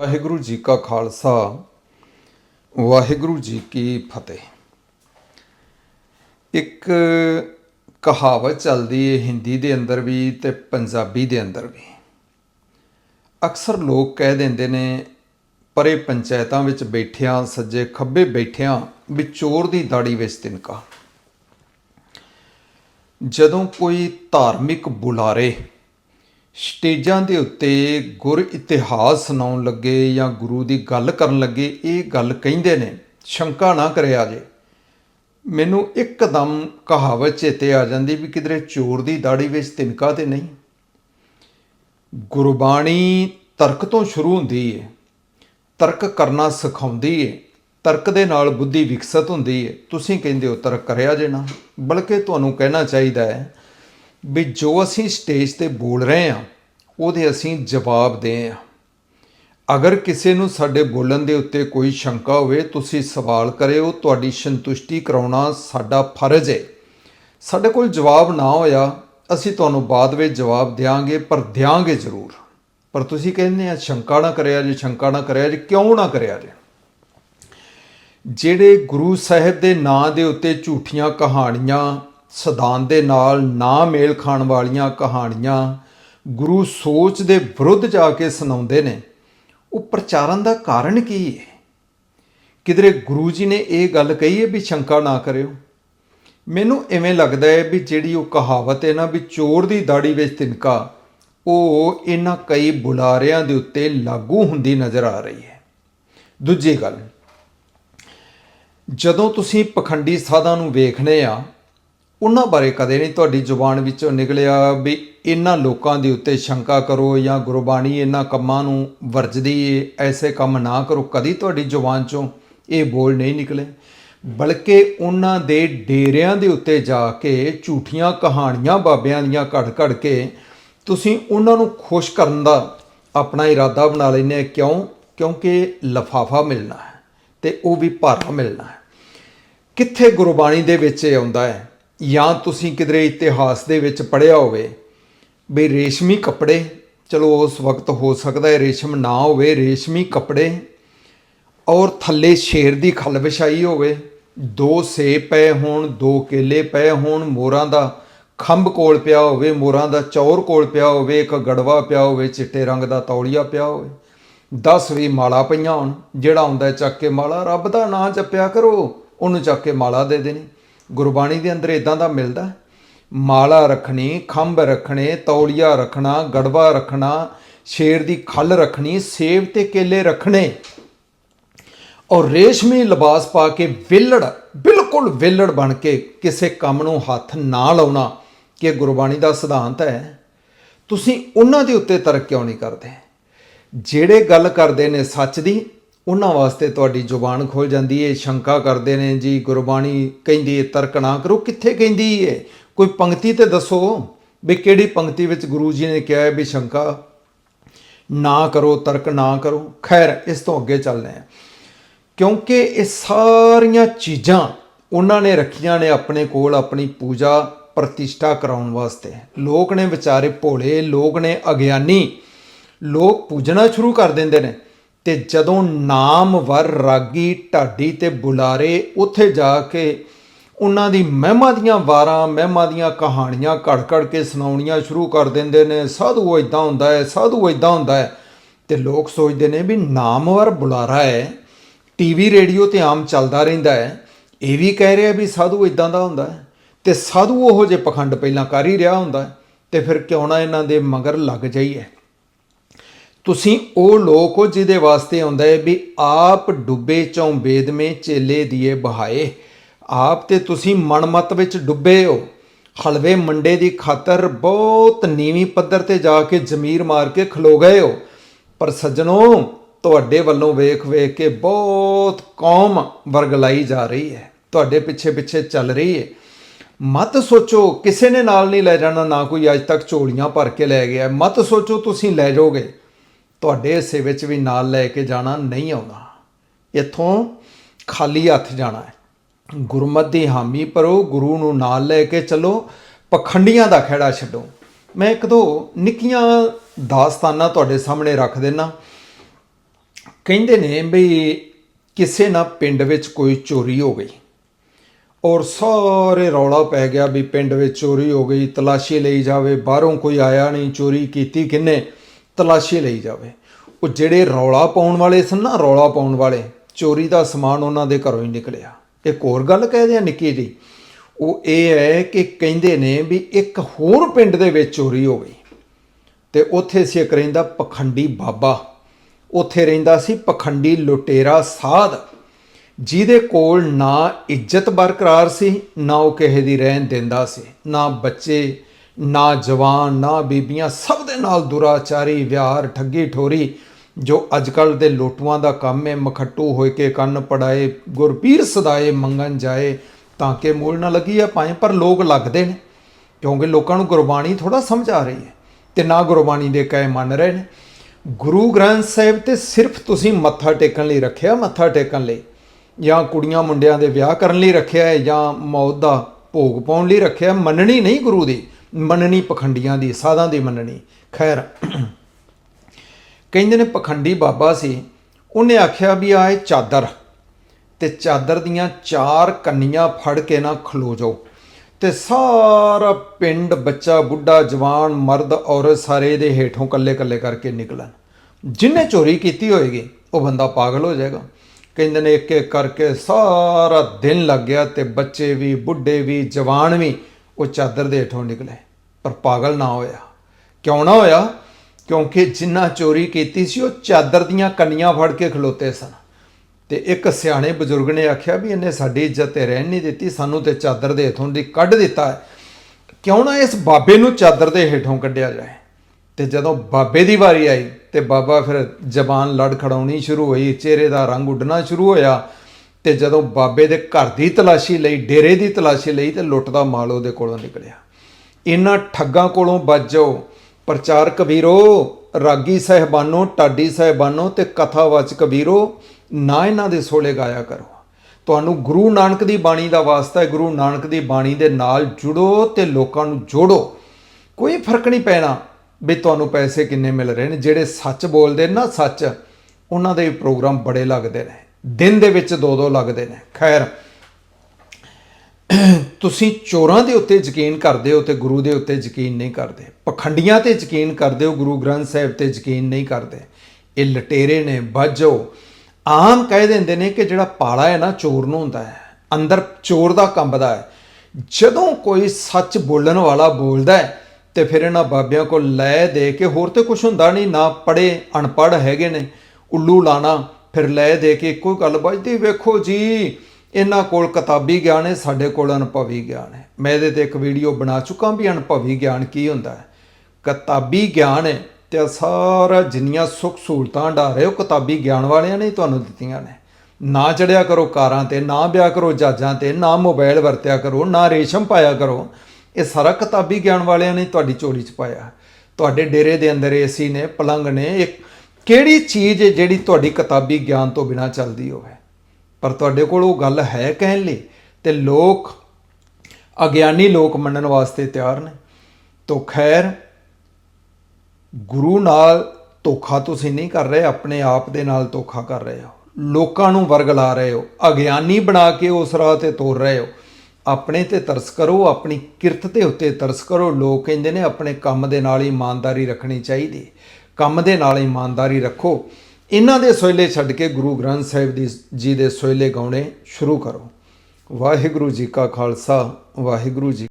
ਵਾਹਿਗੁਰੂ ਜੀ ਕਾ ਖਾਲਸਾ, ਵਾਹਿਗੁਰੂ ਜੀ ਕੀ ਫਤਿਹ। ਇੱਕ ਕਹਾਵਤ ਚੱਲਦੀ ਹੈ ਹਿੰਦੀ ਦੇ ਅੰਦਰ ਵੀ ਤੇ ਪੰਜਾਬੀ ਦੇ ਅੰਦਰ ਵੀ। ਅਕਸਰ ਲੋਕ ਕਹਿ ਦਿੰਦੇ ਨੇ, ਪਰੇ ਪੰਚਾਇਤਾਂ ਵਿੱਚ ਬੈਠਿਆਂ, ਸੱਜੇ ਖੱਬੇ ਬੈਠਿਆਂ ਵਿਚੋਰ ਦੀ ਦਾੜੀ ਵਿੱਚ ਤਿਨਕਾ। ਜਦੋਂ ਕੋਈ ਧਾਰਮਿਕ ਬੁਲਾਰੇ ਸਟੇਜਾਂ ਦੇ ਉੱਤੇ ਗੁਰ ਇਤਿਹਾਸ ਸੁਣਾਉਣ ਲੱਗੇ ਜਾਂ ਗੁਰੂ ਦੀ ਗੱਲ ਕਰਨ ਲੱਗੇ, ਇਹ ਗੱਲ ਕਹਿੰਦੇ ਨੇ, ਸ਼ੰਕਾ ਨਾ ਕਰਿਆ ਜੇ। ਮੈਨੂੰ ਇੱਕਦਮ ਕਹਾਵਤ ਚੇਤੇ ਆ ਜਾਂਦੀ ਵੀ ਕਿਧਰੇ ਚੋਰ ਦੀ ਦਾੜੀ ਵਿੱਚ ਤਿਨਕਾ ਤੇ ਨਹੀਂ। ਗੁਰਬਾਣੀ ਤਰਕ ਤੋਂ ਸ਼ੁਰੂ ਹੁੰਦੀ ਹੈ ਤਰਕ ਕਰਨਾ ਸਿਖਾਉਂਦੀ ਹੈ ਤਰਕ ਦੇ ਨਾਲ ਬੁੱਧੀ ਵਿਕਸਿਤ ਹੁੰਦੀ ਹੈ ਤੁਸੀਂ ਕਹਿੰਦੇ ਹੋ ਤਰਕ ਕਰਿਆ ਜੇ ਨਾ, ਬਲਕਿ ਤੁਹਾਨੂੰ ਕਹਿਣਾ ਚਾਹੀਦਾ ਹੈ ਵੀ ਜੋ ਅਸੀਂ ਸਟੇਜ ਤੇ ਬੋਲ ਰਹੇ ਹਾਂ, ਉਹਦੇ ਅਸੀਂ ਜਵਾਬ ਦੇ ਹਾਂ। ਅਗਰ ਕਿਸੇ ਨੂੰ ਸਾਡੇ ਬੋਲਣ ਦੇ ਉੱਤੇ ਕੋਈ ਸ਼ੰਕਾ ਹੋਵੇ, ਤੁਸੀਂ ਸਵਾਲ ਕਰਿਓ, ਤੁਹਾਡੀ ਸੰਤੁਸ਼ਟੀ ਕਰਾਉਣਾ ਸਾਡਾ ਫਰਜ਼ ਹੈ ਸਾਡੇ ਕੋਲ ਜਵਾਬ ਨਾ ਹੋਇਆ, ਅਸੀਂ ਤੁਹਾਨੂੰ ਬਾਅਦ ਵਿੱਚ ਜਵਾਬ ਦਿਆਂਗੇ, ਪਰ ਦਿਆਂਗੇ ਜ਼ਰੂਰ। ਪਰ ਤੁਸੀਂ ਕਹਿੰਦੇ ਆ, ਸ਼ੰਕਾ ਨਾ ਕਰਿਆ ਜੇ, ਸ਼ੰਕਾ ਨਾ ਕਰਿਆ ਜੇ, ਕਿਉਂ ਨਾ ਕਰਿਆ ਜੇ? ਜਿਹੜੇ ਗੁਰੂ ਸਾਹਿਬ ਦੇ ਨਾਂ ਦੇ ਉੱਤੇ ਝੂਠੀਆਂ ਕਹਾਣੀਆਂ ਸਿਧਾਂਤ ਦੇ ਨਾਲ ਨਾ ਮੇਲ ਖਾਣ ਵਾਲੀਆਂ ਕਹਾਣੀਆਂ ਗੁਰੂ ਸੋਚ ਦੇ ਵਿਰੁੱਧ ਜਾ ਕੇ ਸੁਣਾਉਂਦੇ ਨੇ। ਉਹ ਪ੍ਰਚਾਰਨ ਦਾ ਕਾਰਨ ਕੀ ਹੈ ਕਿਧਰੇ ਗੁਰੂ ਜੀ ਨੇ ਇਹ ਗੱਲ ਕਹੀ ਹੈ ਵੀ ਸ਼ੰਕਾ ਨਾ ਕਰਿਓ। ਮੈਨੂੰ ਐਵੇਂ ਲੱਗਦਾ ਹੈ ਵੀ ਜਿਹੜੀ ਉਹ ਕਹਾਵਤ ਹੈ ਨਾ ਵੀ ਚੋਰ ਦੀ ਦਾੜੀ ਵਿੱਚ ਤਿਨਕਾ, ਉਹ ਇਹਨਾਂ ਕਈ ਬੁਲਾਰਿਆਂ ਦੇ ਉੱਤੇ ਲਾਗੂ ਹੁੰਦੀ ਨਜ਼ਰ ਆ ਰਹੀ ਹੈ ਦੂਜੀ ਗੱਲ, ਜਦੋਂ ਤੁਸੀਂ ਪਖੰਡੀ ਸਾਧਾਂ ਨੂੰ ਵੇਖਨੇ ਆ ਉਹਨਾਂ ਬਾਰੇ ਕਦੇ ਨਹੀਂ ਤੁਹਾਡੀ ਜ਼ੁਬਾਨ ਵਿੱਚੋਂ ਨਿਕਲਿਆ ਵੀ ਇਹਨਾਂ ਲੋਕਾਂ ਦੇ ਉੱਤੇ ਸ਼ੰਕਾ ਕਰੋ ਜਾਂ ਗੁਰਬਾਣੀ ਇਹਨਾਂ ਕੰਮਾਂ ਨੂੰ ਵਰਜਦੀ ਏ ਐਸੇ ਕੰਮ ਨਾ ਕਰੋ। ਕਦੀ ਤੁਹਾਡੀ ਜ਼ੁਬਾਨ ਚੋਂ ਇਹ ਬੋਲ ਨਹੀਂ ਨਿਕਲੇ। ਬਲਕਿ ਉਹਨਾਂ ਦੇ ਡੇਰਿਆਂ ਦੇ ਉੱਤੇ ਜਾ ਕੇ ਝੂਠੀਆਂ ਕਹਾਣੀਆਂ ਬਾਬਿਆਂ ਦੀਆਂ ਘੜ-ਘੜ ਕੇ ਤੁਸੀਂ ਉਹਨਾਂ ਨੂੰ ਖੁਸ਼ ਕਰਨ ਦਾ ਆਪਣਾ ਇਰਾਦਾ ਬਣਾ ਲੈਂਦੇ ਕਿਉਂ? ਕਿਉਂਕਿ ਲਫਾਫਾ ਮਿਲਣਾ ਹੈ ਤੇ ਉਹ ਵੀ ਭਾਰਾ ਮਿਲਣਾ ਹੈ। ਕਿੱਥੇ ਗੁਰਬਾਣੀ ਦੇ ਵਿੱਚ ਇਹ ਆਉਂਦਾ ਹੈ? ਜਾਂ ਤੁਸੀਂ ਕਿਧਰੇ ਇਤਿਹਾਸ ਦੇ ਵਿੱਚ ਪੜ੍ਹਿਆ ਹੋਵੇ ਵੀ ਰੇਸ਼ਮੀ ਕੱਪੜੇ, ਚਲੋ ਉਸ ਵਕਤ ਹੋ ਸਕਦਾ ਹੈ ਰੇਸ਼ਮ ਨਾ ਹੋਵੇ, ਰੇਸ਼ਮੀ ਕੱਪੜੇ ਔਰ ਥੱਲੇ ਸ਼ੇਰ ਦੀ ਖਲ ਵਿਛਾਈ ਹੋਵੇ, ਦੋ ਸੇਬ ਪਏ ਹੋਣ, ਦੋ ਕੇਲੇ ਪਏ ਹੋਣ, ਮੋਰਾਂ ਦਾ ਖੰਭ ਕੋਲ ਪਿਆ ਹੋਵੇ, ਮੋਰਾਂ ਦਾ ਚੌਰ ਕੋਲ ਪਿਆ ਹੋਵੇ, ਇੱਕ ਗੜਵਾ ਪਿਆ ਹੋਵੇ, ਚਿੱਟੇ ਰੰਗ ਦਾ ਤੌਲੀਆ ਪਿਆ ਹੋਵੇ 10 ਵੀ ਮਾਲਾ ਪਈਆਂ ਹੋਣ, ਜਿਹੜਾ ਆਉਂਦਾ ਚੱਕ ਕੇ ਮਾਲਾ, ਰੱਬ ਦਾ ਨਾਂ ਜਪਿਆ ਕਰੋ, ਉਹਨੂੰ ਚੱਕ ਕੇ ਮਾਲਾ ਦੇ ਦੇਣੀ। ਗੁਰਬਾਣੀ ਦੇ ਅੰਦਰ ਇਦਾਂ ਦਾ ਮਿਲਦਾ ਮਾਲਾ ਰੱਖਣੀ, ਖੰਭ ਰੱਖਣੇ, ਤੌਲੀਆ ਰੱਖਣਾ, ਗੜਵਾ ਰੱਖਣਾ, ਸ਼ੇਰ ਦੀ ਖੱਲ ਰੱਖਣੀ, ਸੇਬ ਤੇ ਕੇਲੇ ਰੱਖਣੇ। ਔਰ ਰੇਸ਼ਮੀ ਲਿਬਾਸ ਪਾ ਕੇ ਵਿਲੜ, ਬਿਲਕੁਲ ਵਿਲੜ ਬਣ ਕੇ ਕਿਸੇ ਕੰਮ ਨੂੰ ਹੱਥ ਨਾ ਲਾਉਣਾ, ਕਿ ਗੁਰਬਾਣੀ ਦਾ ਸਿਧਾਂਤ ਹੈ। ਤੁਸੀਂ ਉਹਨਾਂ ਦੇ ਉੱਤੇ ਤਰਕ ਕਿਉਂ ਨਹੀਂ ਕਰਦੇ? ਜਿਹੜੇ ਗੱਲ ਕਰਦੇ ਨੇ ਸੱਚ ਦੀ ਉਹਨਾਂ ਵਾਸਤੇ ਤੁਹਾਡੀ ਜ਼ੁਬਾਨ ਖੁੱਲ ਜਾਂਦੀ ਏ, ਸ਼ੰਕਾ ਕਰਦੇ ਨੇ, ਜੀ ਗੁਰਬਾਣੀ ਕਹਿੰਦੀ ਏ, ਤਰਕ ਨਾ ਕਰੋ। ਕਿੱਥੇ ਕਹਿੰਦੀ ਏ? ਕੋਈ ਪੰਕਤੀ ਤੇ ਦੱਸੋ ਵੀ ਕਿਹੜੀ ਪੰਕਤੀ ਵਿੱਚ ਗੁਰੂ ਜੀ ਨੇ ਕਿਹਾ ਹੈ ਵੀ ਸ਼ੰਕਾ ਨਾ ਕਰੋ, ਤਰਕ ਨਾ ਕਰੋ। ਖੈਰ, ਇਸ ਤੋਂ ਅੱਗੇ ਚੱਲਦੇ ਹਾਂ। ਕਿਉਂਕਿ ਇਹ ਸਾਰੀਆਂ ਚੀਜ਼ਾਂ ਉਹਨਾਂ ਨੇ ਰੱਖੀਆਂ ਨੇ ਆਪਣੇ ਕੋਲ ਆਪਣੀ ਪੂਜਾ ਪ੍ਰਤਿਸ਼ਠਾ ਕਰਾਉਣ ਵਾਸਤੇ। ਲੋਕ ਨੇ ਵਿਚਾਰੇ ਭੋਲੇ, ਲੋਕ ਨੇ ਅਗਿਆਨੀ। ਲੋਕ ਪੂਜਣਾ ਸ਼ੁਰੂ ਕਰ ਦਿੰਦੇ ਨੇ। ਤੇ ਜਦੋਂ ਨਾਮਵਰ ਰਾਗੀ ਢਾਡੀ ਤੇ ਬੁਲਾਰੇ ਉੱਥੇ ਜਾ ਕੇ ਉਹਨਾਂ ਦੀ ਮਹਿਮਾ ਦੀਆਂ ਵਾਰਾਂ, ਮਹਿਮਾ ਦੀਆਂ ਕਹਾਣੀਆਂ ਘੜ-ਘੜ ਕੇ ਸੁਣਾਉਣੀਆਂ ਸ਼ੁਰੂ ਕਰ ਦਿੰਦੇ ਨੇ, ਸਾਧੂ ਇਦਾਂ ਹੁੰਦਾ ਹੈ, ਸਾਧੂ ਇਦਾਂ ਹੁੰਦਾ ਹੈ। ਤੇ ਲੋਕ ਸੋਚਦੇ ਨੇ ਵੀ ਨਾਮਵਰ ਬੁਲਾਰਾ ਹੈ ਟੀਵੀ ਰੇਡੀਓ ਤੇ ਆਮ ਚੱਲਦਾ ਰਹਿੰਦਾ ਹੈ। ਇਹ ਵੀ ਕਹਿ ਰਿਹਾ ਵੀ ਸਾਧੂ ਇਦਾਂ ਦਾ ਹੁੰਦਾ ਹੈ। ਤੇ ਸਾਧੂ ਉਹੋ ਜੇ ਪਖੰਡ ਪਹਿਲਾਂ ਕਰ ਹੀ ਰਿਹਾ ਹੁੰਦਾ ਹੈ ਤੇ ਫਿਰ ਕਿਉਂ ਨਾ ਇਹਨਾਂ ਦੇ ਮਗਰ ਲੱਗ ਜਾਈਏ। ਤੁਸੀਂ ਉਹ ਲੋਕ ਹੋ ਜਿਹਦੇ ਵਾਸਤੇ ਆਉਂਦਾ ਹੈ ਵੀ ਆਪ ਡੁੱਬੇ ਚੋਂ ਬੇਦਮੇ ਚੇਲੇ ਦੀਏ ਬਹਾਏ। ਆਪ ਤੇ ਤੁਸੀਂ ਮਨਮਤ ਵਿੱਚ ਡੁੱਬੇ ਹੋ। ਹਲਵੇ ਮੰਡੇ ਦੀ ਖਾਤਰ ਬਹੁਤ ਨੀਵੀਂ ਪੱਧਰ ਤੇ ਜਾ ਕੇ ਜ਼ਮੀਰ ਮਾਰ ਕੇ ਖਲੋ ਗਏ ਹੋ। ਪਰ ਸੱਜਣੋ, ਤੁਹਾਡੇ ਵੱਲੋਂ ਵੇਖ ਵੇਖ ਕੇ ਬਹੁਤ ਕੌਮ ਵਰਗਲਾਈ ਜਾ ਰਹੀ ਹੈ। ਤੁਹਾਡੇ ਪਿੱਛੇ ਪਿੱਛੇ ਚੱਲ ਰਹੀ ਹੈ। ਮਤ ਸੋਚੋ, ਕਿਸੇ ਨੇ ਨਾਲ ਨਹੀਂ ਲੈ ਜਾਣਾ, ਨਾ ਕੋਈ ਅੱਜ ਤੱਕ ਝੋਲੀਆਂ ਭਰ ਕੇ ਲੈ ਗਿਆ। ਮਤ ਸੋਚੋ, ਤੁਸੀਂ ਲੈ ਜਾਓਗੇ। ਤੁਹਾਡੇ ਹਿੱਸੇ ਵਿੱਚ ਵੀ ਨਾਲ ਲੈ ਕੇ ਜਾਣਾ ਨਹੀਂ ਆਉਂਦਾ। ਇੱਥੋਂ ਖਾਲੀ ਹੱਥ ਜਾਣਾ ਹੈ। ਗੁਰਮਤ ਦੀ ਹਾਮੀ ਭਰੋ, ਗੁਰੂ ਨੂੰ ਨਾਲ ਲੈ ਕੇ ਚੱਲੋ, ਪਖੰਡੀਆਂ ਦਾ ਖਹਿੜਾ ਛੱਡੋ। ਮੈਂ ਇੱਕ ਦੋ ਨਿੱਕੀਆਂ ਦਾਸਤਾਨਾਂ ਤੁਹਾਡੇ ਸਾਹਮਣੇ ਰੱਖ ਦੇਣਾ ਕਹਿੰਦੇ ਨੇ ਵੀ ਕਿਸੇ ਨਾ ਪਿੰਡ ਵਿੱਚ ਕੋਈ ਚੋਰੀ ਹੋ ਗਈ। ਔਰ ਸਾਰੇ ਰੌਲਾ ਪੈ ਗਿਆ ਵੀ ਪਿੰਡ ਵਿੱਚ ਚੋਰੀ ਹੋ ਗਈ, ਤਲਾਸ਼ੀ ਲਈ ਜਾਵੇ, ਬਾਹਰੋਂ ਕੋਈ ਆਇਆ ਨਹੀਂ, ਚੋਰੀ ਕੀਤੀ ਕਿੰਨੇ ਤਲਾਸ਼ੀ ਲਈ ਜਾਵੇ। ਉਹ ਜਿਹੜੇ ਰੌਲਾ ਪਾਉਣ ਵਾਲੇ ਸਨ ਨਾ, ਰੌਲਾ ਪਾਉਣ ਵਾਲੇ, ਚੋਰੀ ਦਾ ਸਮਾਨ ਉਹਨਾਂ ਦੇ ਘਰੋਂ ਹੀ ਨਿਕਲਿਆ। ਇੱਕ ਹੋਰ ਗੱਲ ਕਹਿਦੇ ਆ ਨਿੱਕੀ ਜੀ। ਉਹ ਇਹ ਹੈ ਕਿ ਕਹਿੰਦੇ ਨੇ ਵੀ ਇੱਕ ਹੋਰ ਪਿੰਡ ਦੇ ਵਿੱਚ ਚੋਰੀ ਹੋ ਗਈ। ਤੇ ਉੱਥੇ ਸੀ ਇੱਕ ਰਹਿੰਦਾ ਪਖੰਡੀ ਬਾਬਾ। ਉੱਥੇ ਰਹਿੰਦਾ ਸੀ ਪਖੰਡੀ ਲੁਟੇਰਾ ਸਾਧ। ਜਿਹਦੇ ਕੋਲ ਨਾ ਇੱਜ਼ਤ ਬਰਕਰਾਰ ਸੀ, ਨਾ ਉਹ ਕਿਸੇ ਦੀ ਰਹਿਣ ਦਿੰਦਾ ਸੀ, ਨਾ ਬੱਚੇ ਨਾ ਜਵਾਨ, ਨਾ ਬੀਬੀਆਂ, ਸਭ ਦੇ ਨਾਲ ਦੁਰਾਚਾਰੀ, ਵਿਹਾਰ, ਠੱਗੀ, ਠੋਰੀ, ਜੋ ਅੱਜਕੱਲ ਦੇ ਲੋਟੂਆਂ ਦਾ ਕੰਮ ਹੈ, ਮਖੱਟੂ ਹੋਏ ਕੇ ਕੰਨ ਪੜਾਏ, ਗੁਰਪੀਰ ਸਦਾਏ ਮੰਗਣ ਜਾਏ, ਤਾਂ ਕਿ ਮੂਲ ਨਾ ਲੱਗੀ ਆ ਪਾਏ ਪਰ ਲੋਕ ਲੱਗਦੇ ਨੇ, ਕਿਉਂਕਿ ਲੋਕਾਂ ਨੂੰ ਗੁਰਬਾਣੀ ਥੋੜਾ ਸਮਝ ਆ ਰਹੀ ਹੈ ਤੇ ਨਾ ਗੁਰਬਾਣੀ ਦੇ ਕਹੇ ਮੰਨ ਰਹੇ ਨੇ। ਗੁਰੂ ਗ੍ਰੰਥ ਸਾਹਿਬ ਤੇ ਸਿਰਫ ਤੁਸੀਂ ਮੱਥਾ ਟੇਕਣ ਲਈ ਰੱਖਿਆ, ਮੱਥਾ ਟੇਕਣ ਲਈ, ਜਾਂ ਕੁੜੀਆਂ ਮੁੰਡਿਆਂ ਦੇ ਵਿਆਹ ਕਰਨ ਲਈ ਰੱਖਿਆ ਹੈ, ਜਾਂ ਮੌਤ ਦਾ ਭੋਗ ਪਾਉਣ ਲਈ ਰੱਖਿਆ, ਮੰਨਣੀ ਨਹੀਂ ਗੁਰੂ ਦੀ। ਮੰਨਣੀ ਪਖੰਡੀਆਂ ਦੀ, ਸਾਧਾਂ ਦੀ ਮੰਨਣੀ। ਖੈਰ, ਕਹਿੰਦੇ ਨੇ ਪਖੰਡੀ ਬਾਬਾ ਸੀ। ਉਹਨੇ ਆਖਿਆ ਵੀ ਆ ਚਾਦਰ, ਤੇ ਚਾਦਰ ਦੀਆਂ ਚਾਰ ਕੰਨੀਆਂ ਫੜ ਕੇ ਨਾ ਖਲੋ ਜਾਓ। ਤੇ ਸਾਰਾ ਪਿੰਡ, ਬੱਚਾ, ਬੁੱਢਾ, ਜਵਾਨ, ਮਰਦ, ਔਰਤ ਸਾਰੇ ਇਹਦੇ ਹੇਠੋਂ ਕੱਲੇ ਕੱਲੇ ਕਰਕੇ ਨਿਕਲਣ। ਜਿਨੇ ਚੋਰੀ ਕੀਤੀ ਹੋਏਗੀ, ਉਹ ਬੰਦਾ ਪਾਗਲ ਹੋ ਜਾਏਗਾ। ਕਹਿੰਦੇ ਨੇ ਇੱਕ ਇੱਕ ਕਰਕੇ ਸਾਰਾ ਦਿਨ ਲੱਗ ਗਿਆ ਤੇ ਬੱਚੇ ਵੀ, ਬੁੱਢੇ ਵੀ, ਜਵਾਨ ਵੀ ਉਹ ਚਾਦਰ ਦੇ ਹੇਠੋਂ ਨਿਕਲੇ। ਪਰ ਪਾਗਲ ਨਾ ਹੋਇਆ। ਕਿਉਂ ਨਾ ਹੋਇਆ? ਕਿਉਂਕਿ ਜਿੰਨਾ ਚੋਰੀ ਕੀਤੀ ਸੀ, ਉਹ ਚਾਦਰ ਦੀਆਂ ਕੰਨੀਆਂ ਫੜ ਕੇ ਖਲੋਤੇ ਸਨ। ਤੇ ਇੱਕ ਸਿਆਣੇ ਬਜ਼ੁਰਗ ਨੇ ਆਖਿਆ ਵੀ ਇਹਨੇ ਸਾਡੀ ਇੱਜ਼ਤ ਤੇ ਰਹਿਣ ਨਹੀਂ ਦਿੱਤੀ, ਸਾਨੂੰ ਤੇ ਚਾਦਰ ਦੇ ਹੇਠੋਂ ਦੀ ਕੱਢ ਦਿੱਤਾ ਕਿਉਂ ਨਾ ਇਸ ਬਾਬੇ ਨੂੰ ਚਾਦਰ ਦੇ ਹੇਠੋਂ ਕੱਢਿਆ ਜਾਏ? ਤੇ ਜਦੋਂ ਬਾਬੇ ਦੀ ਵਾਰੀ ਆਈ ਤੇ ਬਾਬਾ ਫਿਰ ਜ਼ਬਾਨ ਲੜ ਖੜਾਉਣੀ ਸ਼ੁਰੂ ਹੋਈ, ਚਿਹਰੇ ਦਾ ਰੰਗ ਉੱਡਣਾ ਸ਼ੁਰੂ ਹੋਇਆ ਤੇ ਜਦੋਂ ਬਾਬੇ ਦੇ ਘਰ ਦੀ ਤਲਾਸ਼ੀ ਲਈ, ਡੇਰੇ ਦੀ ਤਲਾਸ਼ੀ ਲਈ ਤੇ ਲੁੱਟ ਦਾ ਮਾਲ ਉਹਦੇ ਕੋਲੋਂ ਨਿਕਲਿਆ। ਇਹਨਾਂ ਠੱਗਾਂ ਕੋਲੋਂ ਬਚ ਜਾਓ ਪ੍ਰਚਾਰਕ ਵੀਰੋ ਰਾਗੀ ਸਹਿਬਾਨੋ, ਟਾਡੀ ਸਹਿਬਾਨੋ ਤੇ ਕਥਾਵਾਚਕ ਵੀਰੋ, ਨਾ ਇਹਨਾਂ ਦੇ ਸੋਲੇ ਗਾਇਆ ਕਰੋ। ਤੁਹਾਨੂੰ ਗੁਰੂ ਨਾਨਕ ਦੀ ਬਾਣੀ ਦਾ ਵਾਸਤਾ ਹੈ, ਗੁਰੂ ਨਾਨਕ ਦੀ ਬਾਣੀ ਦੇ ਨਾਲ ਜੁੜੋ ਤੇ ਲੋਕਾਂ ਨੂੰ ਜੋੜੋ। ਕੋਈ ਫ਼ਰਕ ਨਹੀਂ ਪੈਣਾ ਵੀ ਤੁਹਾਨੂੰ ਪੈਸੇ ਕਿੰਨੇ ਮਿਲ ਰਹੇ ਨੇ। ਜਿਹੜੇ ਸੱਚ ਬੋਲਦੇ ਨੇ ਨਾ ਸੱਚ, ਉਹਨਾਂ ਦੇ ਪ੍ਰੋਗਰਾਮ ਬੜੇ ਲੱਗਦੇ ਨੇ। ਦਿਨ ਦੇ ਵਿੱਚ ਦੋ ਦੋ ਲੱਗਦੇ ਨੇ। ਖੈਰ, ਤੁਸੀਂ ਚੋਰਾਂ ਦੇ ਉੱਤੇ ਯਕੀਨ ਕਰਦੇ ਹੋ ਤੇ ਗੁਰੂ ਦੇ ਉੱਤੇ ਯਕੀਨ ਨਹੀਂ ਕਰਦੇ। ਪਖੰਡੀਆਂ ਤੇ ਯਕੀਨ ਕਰਦੇ ਹੋ, ਗੁਰੂ ਗ੍ਰੰਥ ਸਾਹਿਬ ਤੇ ਯਕੀਨ ਨਹੀਂ ਕਰਦੇ। ਇਹ ਲਟੇਰੇ ਨੇ ਬਾਜੋ ਆਮ ਕਹਿ ਦਿੰਦੇ ਨੇ ਕਿ ਜਿਹੜਾ ਪਾਲਾ ਹੈ ਨਾ, ਚੋਰ ਨੂੰ ਹੁੰਦਾ ਹੈ। ਅੰਦਰ ਚੋਰ ਦਾ ਕੰਬਦਾ ਹੈ। ਜਦੋਂ ਕੋਈ ਸੱਚ ਬੋਲਣ ਵਾਲਾ ਬੋਲਦਾ ਹੈ, ਤੇ ਫਿਰ ਇਹਨਾਂ ਬਾਬਿਆਂ ਕੋਲ ਲੈ ਦੇ ਕੇ ਹੋਰ ਤੇ ਕੁਝ ਹੁੰਦਾ ਨਹੀਂ, ਨਾ ਪੜੇ ਅਨਪੜ ਹੈਗੇ ਨੇ। ਉੱਲੂ ਲਾਣਾ ਫਿਰ ਲੈ ਦੇ ਕੇ ਇੱਕੋ ਗੱਲ ਵੱਜਦੀ, ਵੇਖੋ ਜੀ, ਇਹਨਾਂ ਕੋਲ ਕਿਤਾਬੀ ਗਿਆਨ ਹੈ, ਸਾਡੇ ਕੋਲ ਅਨੁਭਵੀ ਗਿਆਨ ਹੈ। ਮੈਂ ਇਹਦੇ ਤੇ ਇੱਕ ਵੀਡੀਓ ਬਣਾ ਚੁੱਕਾ ਵੀ ਅਨੁਭਵੀ ਗਿਆਨ ਕੀ ਹੁੰਦਾ ਹੈ। ਕਿਤਾਬੀ ਗਿਆਨ ਹੈ ਤੇ ਸਾਰਾ ਜਿੰਨੀਆਂ ਸੁੱਖ ਸਹੂਲਤਾਂ ਢਾ ਰਹੇ ਹੋ, ਕਿਤਾਬੀ ਗਿਆਨ ਵਾਲਿਆਂ ਨੇ ਹੀ ਤੁਹਾਨੂੰ ਦਿੱਤੀਆਂ ਨੇ। ਨਾ ਚੜਿਆ ਕਰੋ ਕਾਰਾਂ ਤੇ, ਨਾ ਵਿਆਹ ਕਰੋ ਜਹਾਜ਼ਾਂ ਤੇ, ਨਾ ਮੋਬਾਈਲ ਵਰਤਿਆ ਕਰੋ, ਨਾ ਰੇਸ਼ਮ ਪਾਇਆ ਕਰੋ। ਇਹ ਸਾਰਾ ਕਿਤਾਬੀ ਗਿਆਨ ਵਾਲਿਆਂ ਨੇ ਤੁਹਾਡੀ ਝੋਲੀ 'ਚ ਪਾਇਆ। ਤੁਹਾਡੇ ਡੇਰੇ ਦੇ ਅੰਦਰ ਏਸੀ ਨੇ, ਪਲੰਗ ਨੇ, ਇੱਕ ਕਿਹੜੀ ਚੀਜ਼ ਹੈ ਜਿਹੜੀ ਤੁਹਾਡੀ ਕਿਤਾਬੀ ਗਿਆਨ ਤੋਂ ਬਿਨਾ ਚੱਲਦੀ ਹੋਵੇ? ਪਰ ਤੁਹਾਡੇ ਕੋਲ ਉਹ ਗੱਲ ਹੈ ਕਹਿਣ ਲਈ ਤੇ ਲੋਕ, ਅਗਿਆਨੀ ਲੋਕ ਮੰਨਣ ਵਾਸਤੇ ਤਿਆਰ ਨੇ। ਤੋ ਖੈਰ, ਗੁਰੂ ਨਾਲ ਧੋਖਾ ਤੁਸੀਂ ਨਹੀਂ ਕਰ ਰਹੇ, ਆਪਣੇ ਆਪ ਦੇ ਨਾਲ ਧੋਖਾ ਕਰ ਰਹੇ ਹੋ। ਲੋਕਾਂ ਨੂੰ ਵਰਗਲਾ ਰਹੇ ਹੋ। ਅਗਿਆਨੀ ਬਣਾ ਕੇ ਉਸ ਰਾਹ ਤੇ ਤੋਰ ਰਹੇ ਹੋ। ਆਪਣੇ ਤੇ ਤਰਸ ਕਰੋ, ਆਪਣੀ ਕਿਰਤ ਦੇ ਉੱਤੇ ਤਰਸ ਕਰੋ। ਲੋਕ ਕਹਿੰਦੇ ਨੇ ਆਪਣੇ ਕੰਮ ਦੇ ਨਾਲ ਇਮਾਨਦਾਰੀ ਰੱਖਣੀ ਚਾਹੀਦੀ। ਕੰਮ ਦੇ ਨਾਲ ਇਮਾਨਦਾਰੀ ਰੱਖੋ। ਇਹਨਾਂ ਦੇ ਸੋਇਲੇ ਛੱਡ ਕੇ ਗੁਰੂ ਗ੍ਰੰਥ ਸਾਹਿਬ ਦੀ ਜੀ ਦੇ ਸੋਇਲੇ ਗਾਉਣੇ ਸ਼ੁਰੂ ਕਰੋ। ਵਾਹਿਗੁਰੂ ਜੀ ਕਾ ਖਾਲਸਾ, ਵਾਹਿਗੁਰੂ ਜੀ